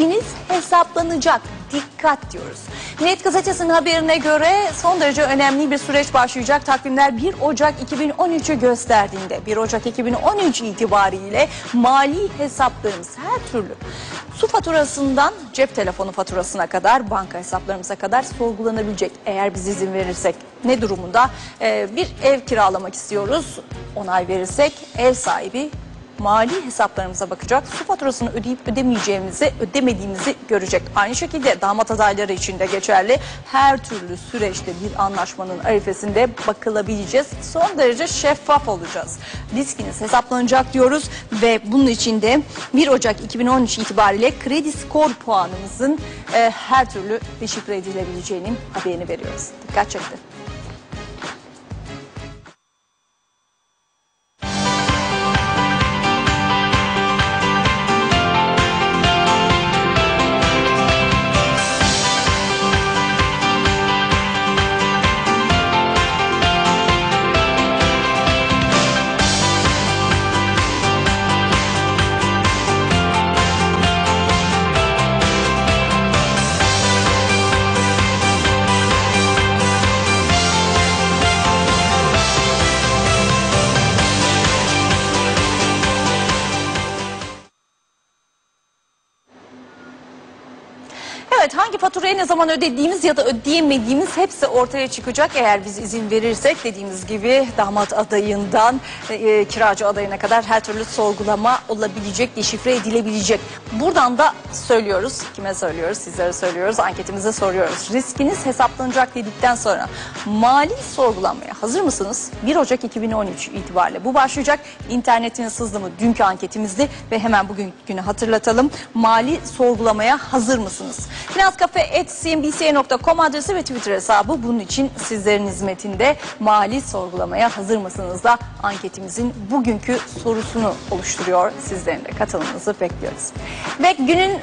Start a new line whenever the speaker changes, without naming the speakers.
riskiniz hesaplanacak. Dikkat diyoruz. Net gazetesinin haberine göre son derece önemli bir süreç başlayacak. Takvimler 1 Ocak 2013'ü gösterdiğinde 1 Ocak 2013 itibariyle mali hesaplarımız her türlü su faturasından cep telefonu faturasına kadar banka hesaplarımıza kadar sorgulanabilecek eğer biz izin verirsek. Ne durumunda? Ee, bir ev kiralamak istiyoruz. Onay verirsek ev sahibi mali hesaplarımıza bakacak. Su faturasını ödeyip ödemeyeceğimizi, ödemediğimizi görecek. Aynı şekilde damat adayları için de geçerli. Her türlü süreçte bir anlaşmanın arifesinde bakılabileceğiz. Son derece şeffaf olacağız. Riskiniz hesaplanacak diyoruz ve bunun için de 1 Ocak 2013 itibariyle kredi skor puanımızın e, her türlü deşifre edilebileceğinin haberini veriyoruz. Dikkat çekti. Evet hangi faturayı ne zaman ödediğimiz ya da ödeyemediğimiz hepsi ortaya çıkacak eğer biz izin verirsek dediğimiz gibi damat adayından e, kiracı adayına kadar her türlü sorgulama olabilecek, deşifre edilebilecek. Buradan da söylüyoruz, kime söylüyoruz, sizlere söylüyoruz, anketimize soruyoruz. Riskiniz hesaplanacak dedikten sonra mali sorgulanmaya hazır mısınız? 1 Ocak 2013 itibariyle bu başlayacak. İnternetiniz hızlı mı? Dünkü anketimizdi ve hemen bugün günü hatırlatalım. Mali sorgulamaya hazır mısınız? Finanskafe.cnbc.com adresi ve Twitter hesabı bunun için sizlerin hizmetinde mali sorgulamaya hazır mısınız da anketimizin bugünkü sorusunu oluşturuyor. Sizlerin de katılımınızı bekliyoruz. Ve günün